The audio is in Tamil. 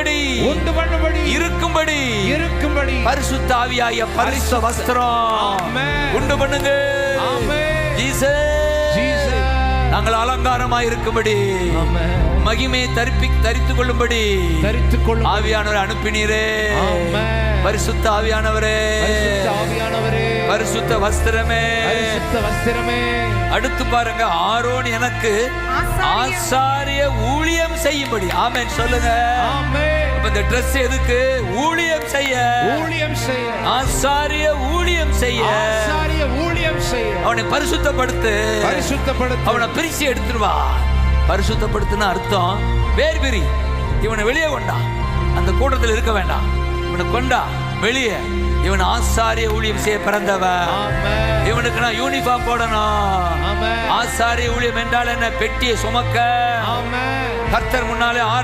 பண்ணும்படி உண்டு பண்ணும்படி இருக்கும்படி. இருக்கும்படி. பரிசுத்த ஆவியாய பரிசுத்த வஸ்திரம். ஆமென். உண்டு பண்ணுங்க. ஆமென். ஜீசஸ். ஜீசஸ். நாங்கள் அலங்காரமாய் இருக்கும்படி. ஆமென். மகிமையை தரிப்பி தரித்துக் கொள்ளும்படி தரித்துக் கொள்ளும் ஆவியானவர் அனுப்பினீரே. ஆமென். பரிசுத்த ஆவியானவரே. பரிசுத்த ஆவியானவரே. பரிசுத்த வஸ்திரமே. பரிசுத்த வஸ்திரமே. அடுத்து பாருங்க ஆரோன் எனக்கு ஆசாரிய ஊழியம் செய்யும்படி. ஆமென் சொல்லுங்க. ஆமென். அப்ப இந்த Dress எதுக்கு? ஊழியம் செய்ய. ஊழியம் செய்ய. ஆசாரிய ஊழியம் செய்ய. ஆசாரிய ஊழியம் செய்ய. அவனை பரிசுத்தப்படுத்து. பரிசுத்தப்படுத்த. அவனை பிரிச்சு எடுத்துருவா. பரிசுத்தப்படுத்துன அர்த்தம். வேர் பிரி இவனை வெளியே கொண்டா. அந்த கூட்டத்தில் இருக்க வேண்டாம் இவனை கொண்டா. வெளியே. இவன் ஆசாரிய ஊழியம் செய்ய பிறந்தவன். இவனுக்கு நான் யூனிஃபார்ம் போடணும். ஆசாரிய ஊழியம் என்றால் என்ன? பெட்டியை சுமக்க. கர்த்தர் முன்னாலே ஆற